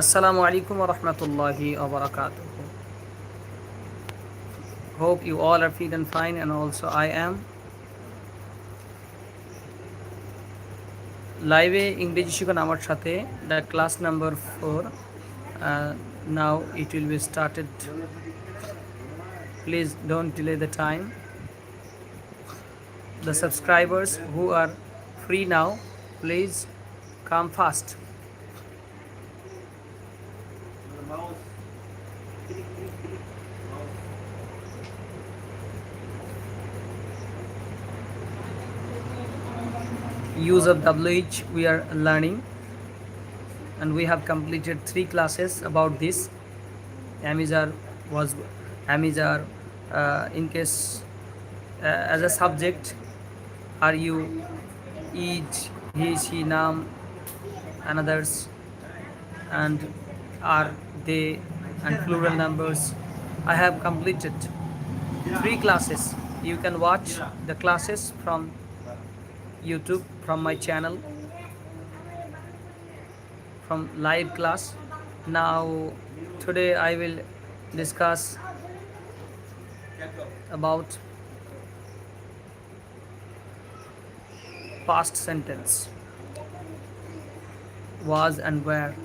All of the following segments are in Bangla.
Assalamu alaikum wa rahmatullahi wa barakatuh. Hope you all are feeling fine and also I am. লাইভে ইংরেজি শিখুন আমার সাথে the class number four now it will be started please don't delay the time the subscribers who are use of WH we are learning. And we have completed three classes about this. Amizar was Amizar uh, in case uh, as a subject are you each he she nam and others. And are they and plural numbers. I have completed three classes. You can watch the classes from youtube from my channel from live class. Now today i will discuss about past sentence was and where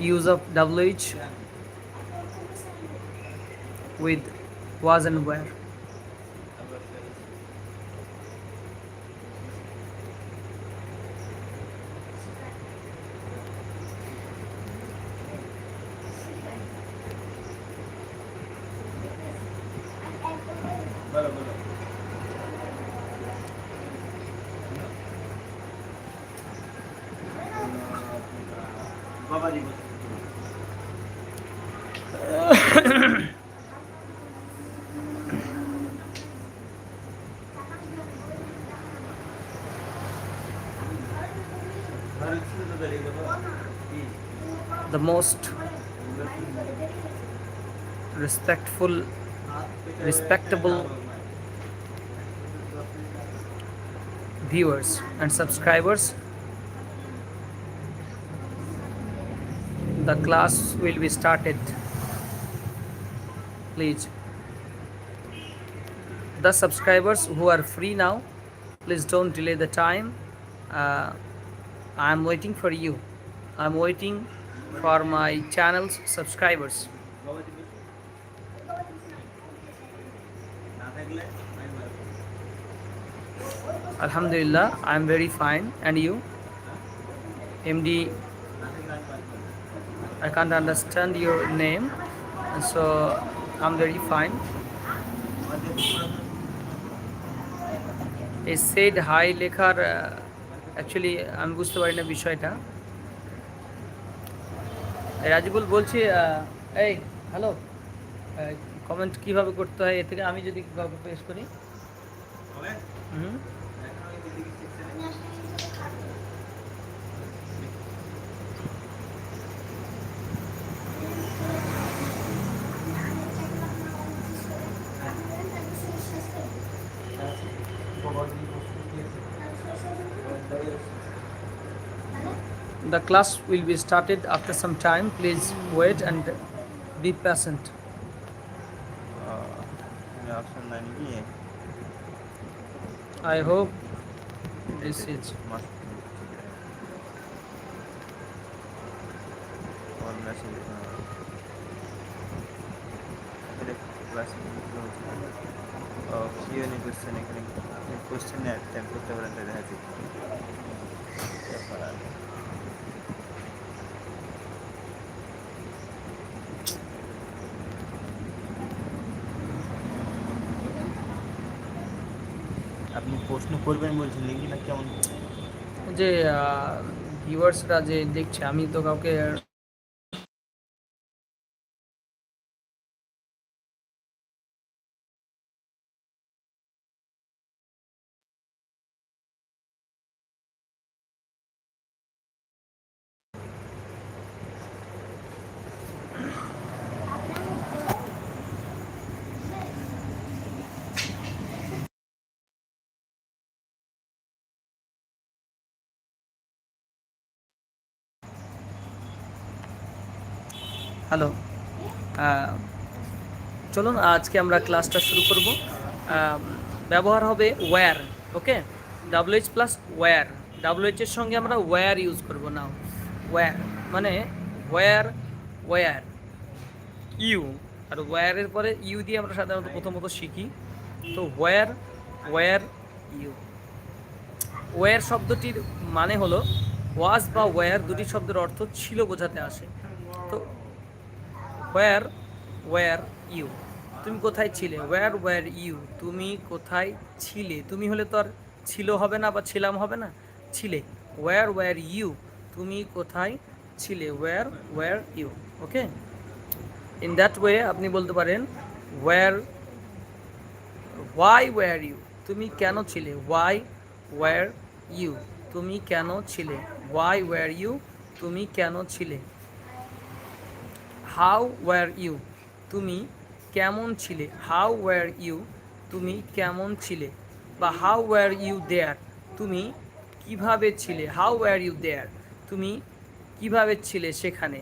use of wh with was and where the most respectful respectable viewers and subscribers. The class will be started. Please. The subscribers who are free now please don't delay the time. Uh, I am waiting for you. I am waiting for my channel's subscribers. Alhamdulillah, I am very fine. And you? MD, I can't understand your name, and so I'm very fine. They said hi, Lekhar. Uh, actually আমি বুঝতে পারি না বিষয়টা। রাজিবুল বলছি আহ, এই হ্যালো কমেন্ট কীভাবে করতে হয়? এ থেকে আমি যদি পেশ করি? হুম? class will be started after some time. Please wait and be patient. Option নাই নাকি I hope this is QnA question এখানে কোশ্চেন অ্যাটেম্প করতে পারেন তাই দেখা যাচ্ছে আপনি প্রশ্ন করবেন বলছেন নাকি না কেমন? যে ভিউয়ার্সরা যে দেখছে আমি তো কাউকে হ্যালো। চলুন আজকে আমরা ক্লাসটা শুরু করব। ব্যবহার হবে were okay WH plus were WH এর সঙ্গে আমরা ওয়্যার ইউজ করব নাও ওয়্যার মানে ওয়্যার ওয়্যার ইউ আর ওয়্যারের পরে ইউ দিয়ে আমরা সাধারণত প্রথমত শিখি। তো ওয়্যার ওয়্যার ইউ ওয়্যার শব্দটির মানে হলো ওয়াজ বা ওয়্যার দুটি শব্দের অর্থ ছিল বোঝাতে আসে। তো ওয়্যার ওয়ার ইউ তুমি কোথায় ছিলে? ওয়ার ওয়ার ইউ তুমি কোথায় ছিলে? তুমি হলে তো আর ছিল হবে না বা ছিলাম হবে না? ছিলে। ওয়ার ওয়ার ইউ তুমি কোথায় ছিলে? Where were you okay in that way আপনি বলতে পারেন ওয়ার ওয়াই ওয়ার ইউ তুমি কেন ছিলে? ওয়াই ওয়ার ইউ তুমি কেন ছিলে? ওয়াই ওয়ার ইউ তুমি কেন ছিলে? How were you? তুমি কেমন ছিলে? How were you? তুমি কেমন ছিলে? বা হাউ ওয়্যার ইউ দেয়ার? তুমি কীভাবে ছিলে? How were you there? তুমি কীভাবে ছিলে সেখানে?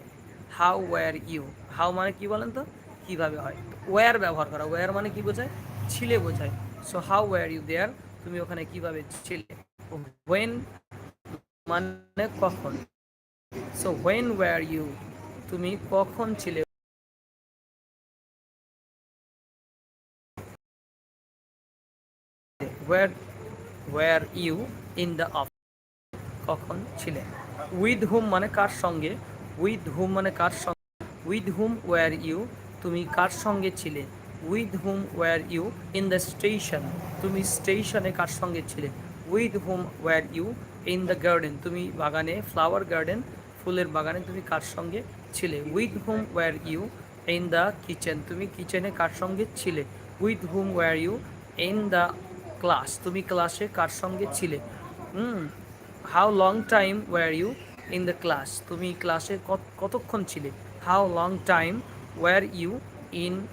How were you? হাউ মানে কি বলেন তো? কীভাবে হয়? ওয়্যার ব্যবহার করা। ওয়্যার মানে কি বোঝায়? ছিলে বোঝায়। So how were you there? তুমি ওখানে কীভাবে ছিলে? ওয়েন মানে কখন? সো ওয়েন ওয়্যার ইউ তুমি কখন ছিলে? Where were you in the of কখন ছিলে? উইথ হুম মানে কার সঙ্গে? উইথ হুম মানে কার সঙ্গে? উইথ হুম ওয়ার ইউ তুমি কার সঙ্গে ছিলে? With whom were you in the station তুমি স্টেশনে কার সঙ্গে ছিলে? With whom were you in the garden তুমি বাগানে ফ্লাওয়ার গার্ডেন ফুলের বাগানে তুমি কার সঙ্গে ছিলে। With whom were you in the kitchen তুমি কিচেনে কার সঙ্গে ছিলে? With whom were you in the class তুমি ক্লাসে কার সঙ্গে ছিলে? হুম how long time were you in the class তুমি ক্লাসে কত- কতক্ষণ ছিলে? How long time were you in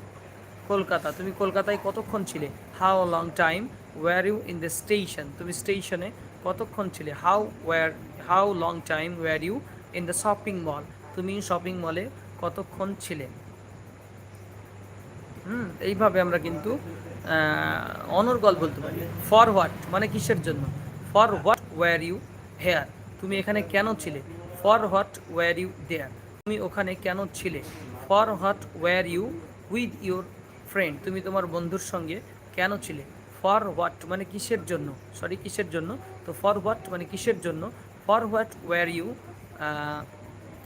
Kolkata? তুমি কলকাতায় কতক্ষণ ছিলে? How long time were you in the station তুমি স্টেশনে কতক্ষণ ছিলে? How were how long time were you in the shopping mall তুমি শপিং মলে কতক্ষণ ছিলে? হুম, এইভাবে আমরা কিন্তু অনর্গল বলতে পারি। ফর হোয়াট মানে কিসের জন্য? For what were you here তুমি এখানে কেন ছিলে? For what were you there তুমি ওখানে কেন ছিলে? For what were you with your friend তুমি তোমার বন্ধুর সঙ্গে কেন ছিলে? ফর হোয়াট মানে কিসের জন্য? সরি কিসের জন্য? তো ফর হোয়াট মানে কিসের জন্য? For what were you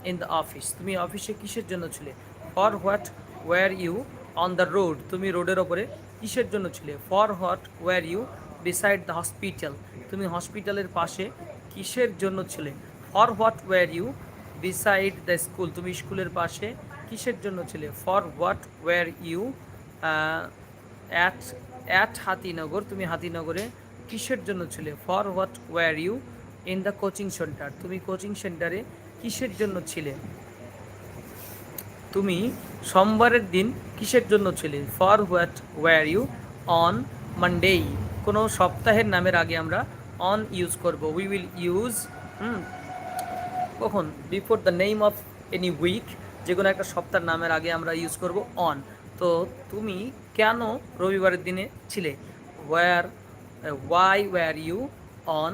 in the office তুমি অফিসে কিসের জন্য ছিলে? For what were you on the road তুমি রোডের ওপরে কিসের জন্য ছিলে? For what were you beside the hospital তুমি হসপিটালের পাশে কিসের জন্য ছিলে? For what were you beside the school তুমি স্কুলের পাশে কিসের জন্য ছিলে? For what were you at at Hatinagar? তুমি হাতিনগরে কিসের জন্য ছিলে? For what were you in the coaching centre তুমি কোচিং সেন্টারে কিসের জন্য ছিলে? তুমি সোমবারের দিন কিসের জন্য ছিলে? For what were you on Monday কোনো সপ্তাহের নামের আগে আমরা অন ইউজ করব। উই উইল ইউজ কখন? Before the name of any week যে কোনো একটা সপ্তাহের নামের আগে আমরা ইউজ করব অন তো তুমি কেন রবিবারের দিনে ছিলে? Where why were you on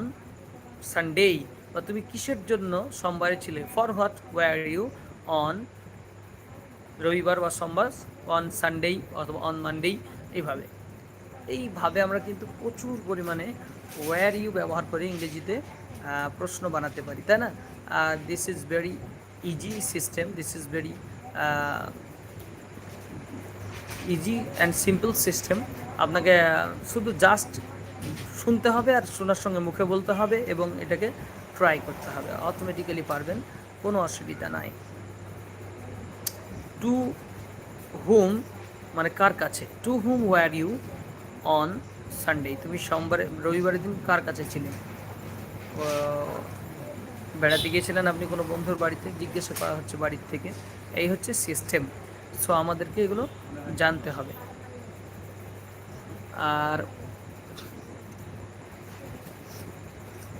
Sunday বা তুমি কিসের জন্য সোমবারে ছিলে? For what were you on রবিবার বা সোমবার? অন সানডে অথবা অন মানডে এইভাবে। এইভাবে আমরা কিন্তু প্রচুর পরিমাণে ওয়ার ইউ ব্যবহার করে ইংরেজিতে প্রশ্ন বানাতে পারি, তাই না? This is very easy system this is very easy and simple system আপনাকে শুধু জাস্ট শুনতে হবে আর শোনার সঙ্গে মুখে বলতে হবে এবং এটাকে ট্রাই করতে হবে। অটোমেটিক্যালি পারবেন, কোনো অসুবিধা নাই। টু হুম মানে কার কাছে? To whom were you on Sunday তুমি সোমবারে, রবিবারের দিন কার কাছে ছিলেন বেড়াতে গিয়েছিলেন আপনি কোনো বন্ধুর বাড়িতে? জিজ্ঞাসা করা হচ্ছে বাড়ির থেকে। এই হচ্ছে সিস্টেম সো আমাদেরকে এগুলো জানতে হবে। আর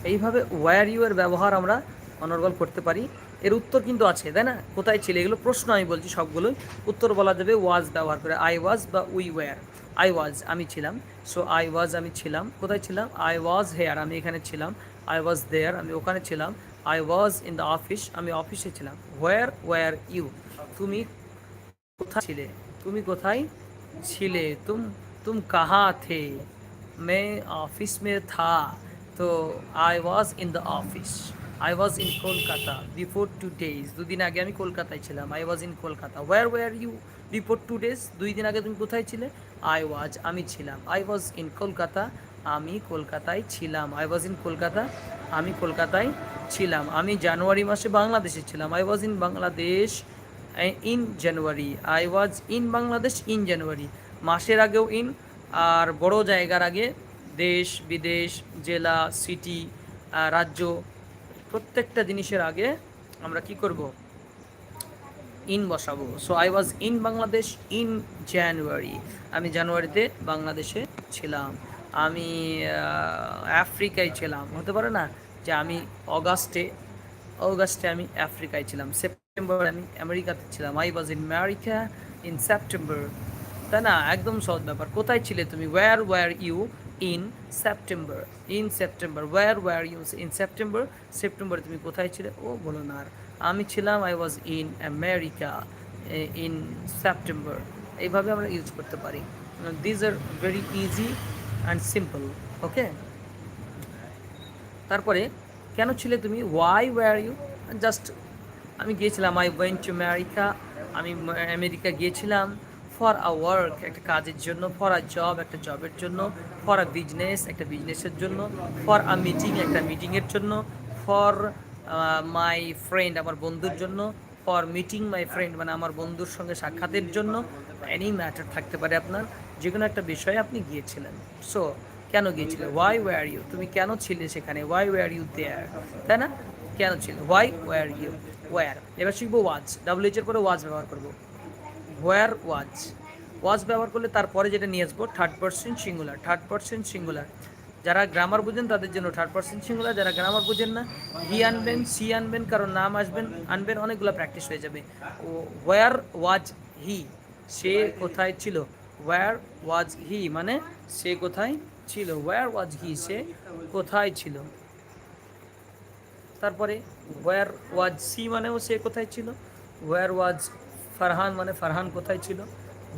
এইভাবে ওয়ার ইউয়ের ব্যবহার আমরা অনর্গল করতে পারি। এর উত্তর কিন্তু আছে, তাই না? কোথায় ছিল? এগুলো প্রশ্ন আমি বলছি সবগুলোই। উত্তর বলা যাবে ওয়াজ ব্যবহার করে। আই ওয়াজ বা উই ওয়ার আই ওয়াজ আমি ছিলাম। সো আই ওয়াজ আমি ছিলাম। কোথায় ছিলাম? আই ওয়াজ হেয়ার আমি এখানে ছিলাম। আই ওয়াজ দেয়ার আমি ওখানে ছিলাম। I was in the office আমি অফিসে ছিলাম। হোয়ার ওয়ার ইউ তুমি কোথায় ছিলে? তুমি কোথায় ছিলে? তুম তুম কাহা থে? মে অফিস মে থা। তো I was in the office I was in Kolkata before two days দুদিন আগে আমি কলকাতায় ছিলাম। I was in Kolkata where were you before two days দুই দিন আগে তুমি কোথায় ছিলে? আই ওয়াজ আমি ছিলাম। আই ওয়াজ ইন কলকাতা আমি কলকাতায় ছিলাম। আই ওয়াজ ইন কলকাতা আমি কলকাতায় ছিলাম। আমি জানুয়ারি মাসে বাংলাদেশে ছিলাম। I was in Bangladesh in January I was in Bangladesh in January মাসের আগেও ইন আর বড় জায়গার আগে দেশ, বিদেশ, জেলা সিটি রাজ্য, প্রত্যেকটা জিনিসের আগে আমরা কি করব? ইন বসাবো। So I was in Bangladesh in January আমি জানুয়ারিতে বাংলাদেশে ছিলাম। আমি আফ্রিকায় ছিলাম। হতে পারে না যে আমি অগাস্টে অগাস্টে আমি আফ্রিকায় ছিলাম। সেপ্টেম্বর আমি আমেরিকাতে ছিলাম। I was in America in September তাই না? একদম সহজ ব্যাপার। কোথায় ছিলে তুমি? Where were you in September in September where were you in September September তুমি কোথায় ছিলে? ও বলো না আর আমি ছিলাম I was in America in September এইভাবে আমরা ইউজ করতে পারি। These are very easy and simple okay তারপরে, কেন ছিলে তুমি? ওয়াই ওয়ার ইউ জাস্ট আমি গিয়েছিলাম আই ওয়েন্ট টু আমেরিকা আমি আমেরিকা গিয়েছিলাম। ফর আ ওয়ার্ক একটা কাজের জন্য ফর আ জব একটা জবের জন্য ফর আ বিজনেস একটা বিজনেসের জন্য ফর আ মিটিং একটা মিটিংয়ের জন্য ফর মাই ফ্রেন্ড আমার বন্ধুর জন্য ফর মিটিং মাই ফ্রেন্ড মানে আমার বন্ধুর সঙ্গে সাক্ষাতের জন্য এনি ম্যাটার থাকতে পারে আপনার যে কোনো একটা বিষয়ে আপনি গিয়েছিলেন। সো কেন গিয়েছিলে ওয়াই ওয়ার ইউ তুমি কেন ছিলে সেখানে? ওয়াই ওয়ার ইউ দেয়ার তাই না? কেন ছিল? ওয়াই ওয়ার ইউ ওয়ার এবার শিখব ওয়াজ ডাব্লিউএচ এর পরে ওয়াজ ব্যবহার করব। হোয়ার ওয়াজ ওয়াজ ব্যবহার করলে তারপরে যেটা নিয়ে আসব third person singular third person singular যারা গ্রামার বুঝেন তাদের জন্য থার্ড পার্সেন্ট সিঙ্গুলার যারা গ্রামার বুঝেন না হি আনবেন সি আনবেন কারণ নাম আসবেন আনবেন অনেকগুলো প্র্যাকটিস হয়ে যাবে। হোয়ার ওয়াজ হি সে কোথায় ছিল? ওয়ার ওয়াজ হি মানে সে কোথায় ছিল? ওয়ার ওয়াজ হি সে কোথায় ছিল? তারপরে ওয়ার ওয়াজ সি মানেও সে কোথায় ছিল? ওয়ার ওয়াজ ফারহান মানে ফারহান কোথায় ছিল?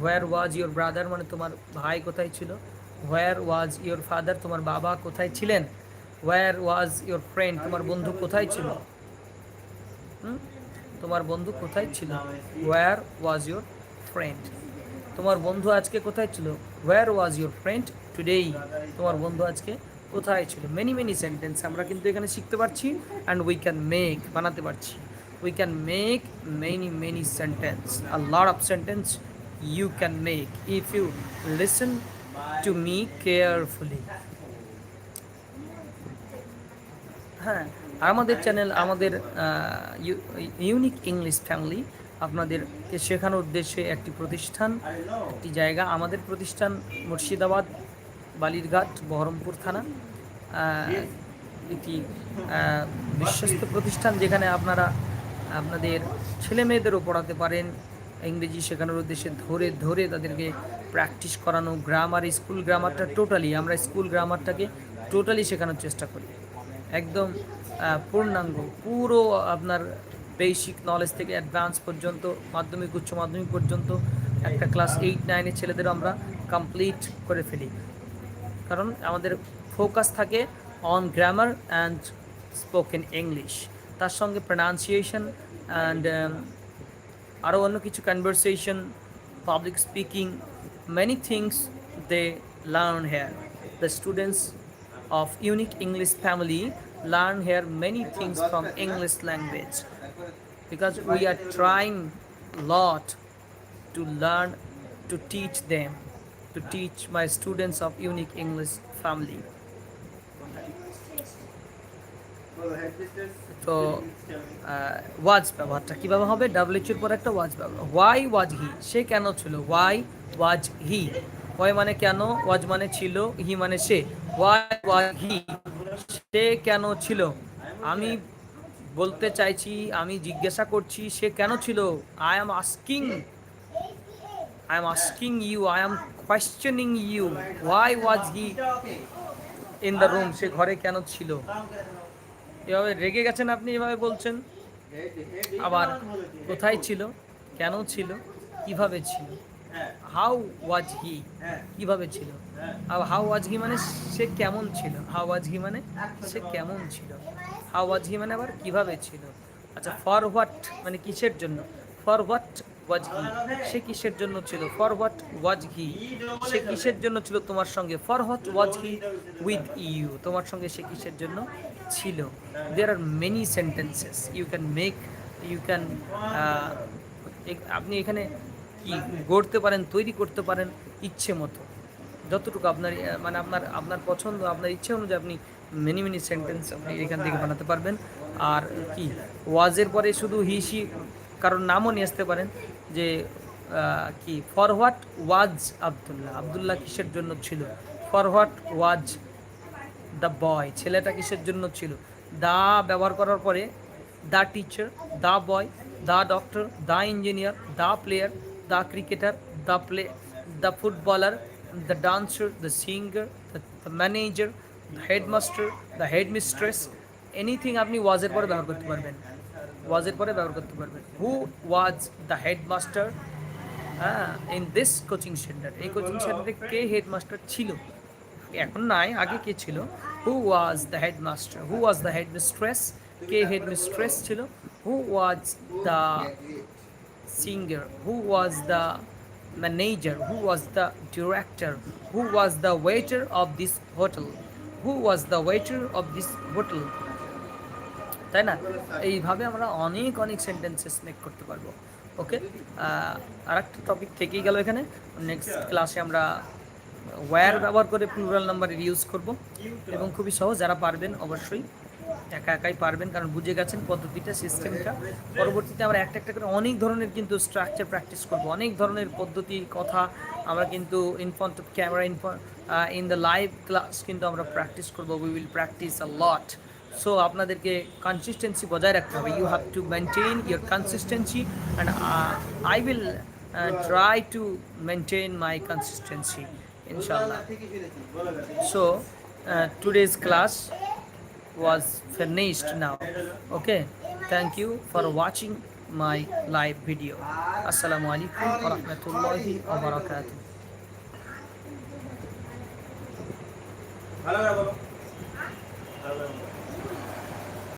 ওয়ার ওয়াজ ইওর ব্রাদার মানে তোমার ভাই কোথায় ছিল? ওয়ার ওয়াজ ইওর ফাদার তোমার বাবা কোথায় ছিলেন? ওয়ার ওয়াজ ইওর ফ্রেন্ড তোমার বন্ধু কোথায় ছিল? তোমার বন্ধু কোথায় ছিল? ওয়ার ওয়াজ ইওর ফ্রেন্ড তোমার বন্ধু আজকে কোথায় ছিল? Where was your friend today তোমার বন্ধু আজকে কোথায় ছিল? মেনি মেনি সেন্টেন্স আমরা কিন্তু এখানে শিখতে পারছি অ্যান্ড উই ক্যান মেক বানাতে পারছি। We can make many many sentence a lot of sentence you can make if you listen to me carefully হ্যাঁ আমাদের চ্যানেল আমাদের ইউনিক ইংলিশ ফ্যামিলি আপনাদেরকে শেখানোর উদ্দেশ্যে একটি প্রতিষ্ঠান, একটি জায়গা, আমাদের প্রতিষ্ঠান মুর্শিদাবাদ, বালিরঘাট, বহরমপুর থানা। একটি বিশ্বস্ত প্রতিষ্ঠান যেখানে আপনারা আপনাদের ছেলে মেয়েদেরও পড়াতে পারেন। ইংরেজি শেখানোর উদ্দেশ্যে ধরে ধরে তাদেরকে প্র্যাকটিস করানো গ্রামার স্কুল গ্রামারটা টোটালি আমরা স্কুল গ্রামারটাকে টোটালি শেখানোর চেষ্টা করি। একদম পূর্ণাঙ্গ, পুরো আপনার বেসিক নলেজ থেকে অ্যাডভান্স পর্যন্ত, মাধ্যমিক, উচ্চ মাধ্যমিক পর্যন্ত একটা ক্লাস এইট নাইনের ছেলেদের আমরা কমপ্লিট করে ফেলি। কারণ আমাদের ফোকাস থাকে on grammar and spoken English তার সঙ্গে প্রনাউন্সিয়েশন অ্যান্ড আরও অন্য কিছু conversation public speaking many things they learn here the students of unique English family learn here many things from English language because we are trying lot to learn to teach them to teach my students of unique English family তো ওয়াজ ব্যবহারটা কীভাবে হবে? ডাব্লিউচির পর একটা ওয়াজ ব্যবহার। ওয়াই ওয়াজ হি সে কেন ছিল? ওয়াই ওয়াজ হি ওয়াই মানে কেন? ওয়াজ মানে ছিল হি মানে সে। ওয়াই ওয়াজ হি সে কেন ছিল? আমি বলতে চাইছি আমি জিজ্ঞাসা করছি সে কেন ছিল? I am asking I am asking you I am questioning you why was he in the room সে ঘরে কেন ছিল? এভাবে রেগে গেছেন আপনি, এভাবে বলছেন? আবার কোথায় ছিল? কেন ছিল? কীভাবে ছিল? হাউ ওয়াজ হি কীভাবে ছিল? আর হাউ ওয়াজ হি মানে সে কেমন ছিল? হাউ ওয়াজ হি মানে সে কেমন ছিল? হাউ ওয়াজ হি মানে আবার কীভাবে ছিল? আচ্ছা ফর হোয়াট মানে কিসের জন্য? ফর হোয়াট ওয়াজ হি সে কিসের জন্য ছিল? ফর হোয়াট ওয়াজ হি সে কিসের জন্য ছিল তোমার সঙ্গে? For what was he with you তোমার সঙ্গে সে কিসের জন্য ছিল। There are many sentences you can make you can আপনি এখানে কি গড়তে পারেন, তৈরি করতে পারেন ইচ্ছে মতো। যতটুকু আপনার মানে আপনার আপনার পছন্দ, আপনার ইচ্ছে অনুযায়ী আপনি মেনি মেনি সেন্টেন্স আপনি এখান থেকে বানাতে পারবেন। আর কি, ওয়াজের পরে শুধু হিসি কারোর নামও নিয়ে আসতে পারেন যে কি for what was Abdullah. Abdullah কিসের জন্য ছিল? For what was the boy ছেলেটা কিসের জন্য ছিল? দা ব্যবহার করার পরে the teacher the boy the doctor the engineer the player the cricketer the play the footballer the dancer the singer the manager the headmaster the headmistress anything আপনি ওয়াজের পরে ব্যবহার করতে পারবেন। ওয়াজের পরে ব্যবহার করতে পারবেন। হু ওয়াজ দ্য হেডমাস্টার হ্যাঁ ইন দিস কোচিং সেন্টার এই কোচিং সেন্টারে কে হেডমাস্টার ছিল? এখন নাই, আগে কে ছিল? Who was the headmaster who was the headmistress K headmistress ছিল? Who was the singer? Who was the manager? Who was the director? Who was the waiter of this hotel? Who was the waiter of this hotel? তাই না? এইভাবে আমরা অনেক অনেক সেন্টেন্সেস মেক করতে পারব। ওকে আর একটা টপিক থেকেই গেল এখানে। নেক্সট ক্লাসে আমরা ওয়্যার ব্যবহার করে প্লুরাল নাম্বারের ইউজ করব। এবং খুবই সহজ যারা পারবেন অবশ্যই একা একাই পারবেন কারণ বুঝে গেছেন পদ্ধতিটা সিস্টেমটা পরবর্তীতে আমরা একটা একটা করে অনেক ধরনের কিন্তু স্ট্রাকচার প্র্যাকটিস করব। অনেক ধরনের পদ্ধতি কথা আমরা কিন্তু in front of camera in in the live class কিন্তু আমরা প্র্যাকটিস করব। We will practice a lot so আপনাদেরকে কনসিস্টেন্সি বজায় রাখতে হবে। You have to maintain your consistency and I will try to maintain my consistency inshallah so uh, today's class was finished now okay thank you for watching my live video assalamu alaikum wa rahmatullahi wa barakatuh hello, hello. hello.